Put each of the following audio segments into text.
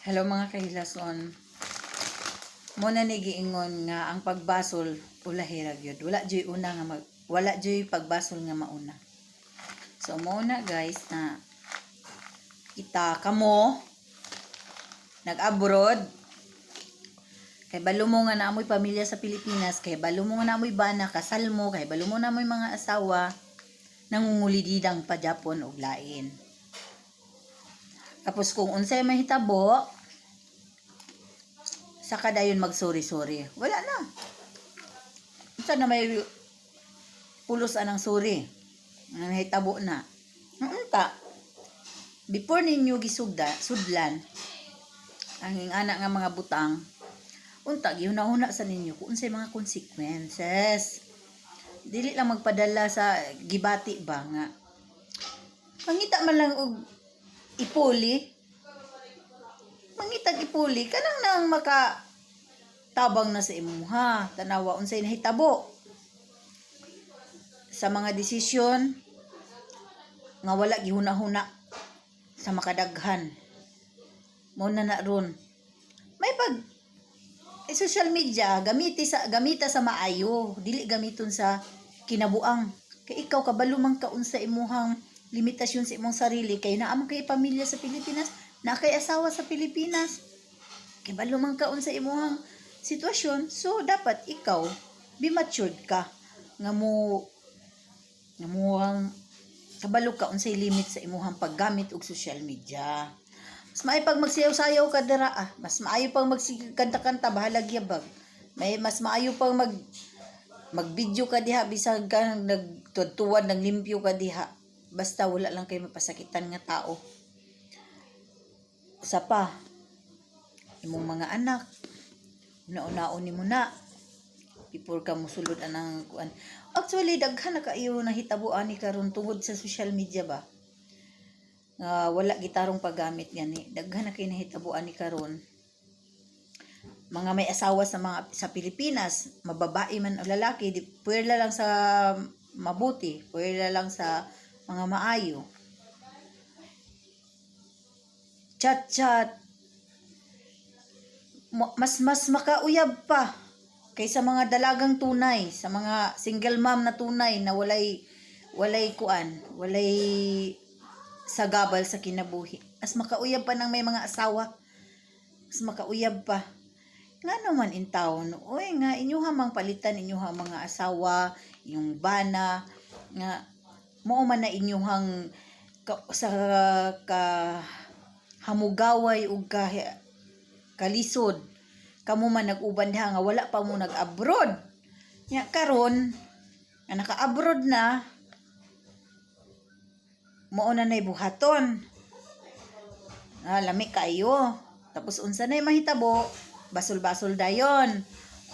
Hello mga kahilason. Muna ni giingon nga ang pagbasol ulahira gyud. Wala joy una nga mag, wala joy pagbasol nga mauna. So muna guys na kita kamo nag-abroad kay balo mo nga naamoy pamilya sa Pilipinas kay balo mo nga naamoy bana kasal mo kay balo mo naamoy mga asawa nangungulididang pa Japon og lain. Tapos kung unsay mahitabo, saka dayon magsuri-suri. Wala na. Unsa na may pulos anang suri. Ang mahitabo na. Unta. Before ninyo gisugda, sudlan, ang anak nga mga butang, unta, gihuna-huna sa ninyo kung unsay mga consequences. Dili lang magpadala sa gibati ba nga. Pangita man lang og ipuli. Mangitag ipuli kanang nang maka tabang na sa imuha. Tanawa unsay nahitabo. Sa mga desisyon nga wala gihuna-huna sa makadaghan. Mo na na ron. May pag eh, social media gamiti sa gamita sa maayo, dili gamiton sa kinabuang. Kay ikaw kabalo man ka unsa imuhang limitasyon sa imong sarili kay naa man kay pamilya sa Pilipinas, na kay asawa sa Pilipinas. Kay balo man ka unsa imuhang sitwasyon, so dapat ikaw be matured ka nga mo nga mo ang kabalo ka unsay limit sa imuhang paggamit og social media. Mas maayo pag magsayaw-sayaw ka dira ah. Mas maayo pang magkanta-kanta bahalag yabag. May mas maayo pang mag mag-video ka diha bisag ka nagtutuwad naglimpyo ka diha basta wala lang kayo mapasakitan nga tao. Sa pa imong mga anak una-unaon ni mo na. Before ka musulod anang kuan. Actually daghan na kaayo nahitabuan ni karon tungod sa social media ba? Nga wala gitarong paggamit gani daghan na kay nahitabuan ni karon. Mga may asawa sa mga sa Pilipinas mababae man o lalaki di puwerla lang sa mabuti puwerla lang sa mga maayo. Chat-chat. Mas mas makauyab pa kaysa mga dalagang tunay, sa mga single mom na tunay na walay walay kuan, walay sagabal sa kinabuhi. Mas makauyab pa ng may mga asawa. Mas makauyab pa. Nga naman in town, oy nga inyuha mang palitan inyuha mga asawa, inyong bana, nga mao man na inyuhang ka, sa ka hamugaway ug ka kalisod. Kamo man nag-uban nga wala pa mo nag-abroad. Nya karon nga naka-abroad na mao na nay buhaton. Ah, lami kayo. Tapos unsa nay mahitabo? Basol-basol dayon.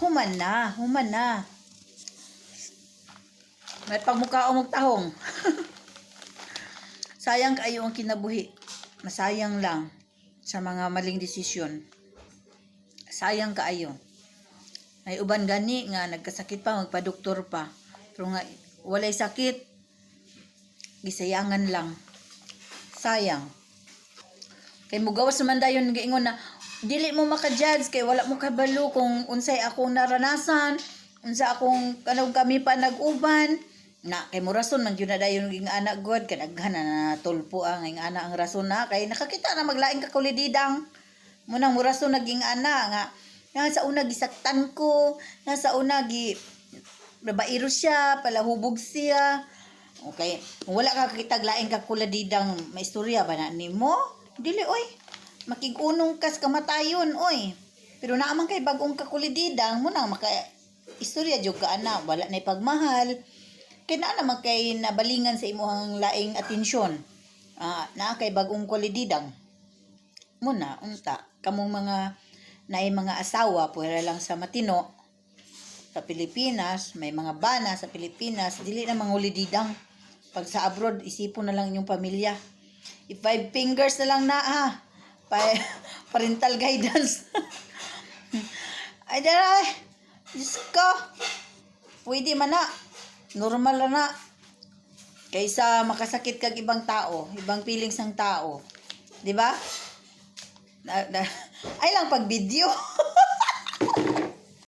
Human na human na may pagmukha o magtahong. Sayang kayo ang kinabuhi. Masayang lang sa mga maling desisyon. Sayang kaayo. May uban gani nga nagkasakit pa, magpa-doktor pa. Pero nga walay sakit, gisayangan lang. Sayang. Kay mugawas naman dayon giingon na dili mo maka-judge kay wala mo kabalo kung unsay akong naranasan, unsa akong kanang kami pa nag-uban na kay mo rason man gyud na dayon ging anak god. Kadaghan na natulpo ang ing ana ang rason na. Kay nakakita na maglaing ka kulididang mo nang mo rason naging ana nga nga sa una gisaktan ko nga sa una gi babairo siya palahubog siya. Okay wala ka kakitag laing ka kuladidang may istorya ba na nimo dili oy. Makigunong kas kamatayon oy. Pero naaman kay bagong kakulididang mo nang maka istorya jud ka ana wala na pagmahal kay naa naman kay nabalingan sa imuhang laing atensyon. Ah, naa kay bagong kwalididang. Muna, unta, kamong mga naay mga asawa, pwera lang sa matino, sa Pilipinas, may mga bana sa Pilipinas, dili na mangulididang. Pag sa abroad, isipon na lang inyong pamilya. If five fingers na lang na ha. Pa parental guidance. Ay, dara. Diyos ko. Pwede man na normal na na. Kaysa makasakit kag ibang tao, ibang feelings ng tao. 'Di ba? Ay lang pag video.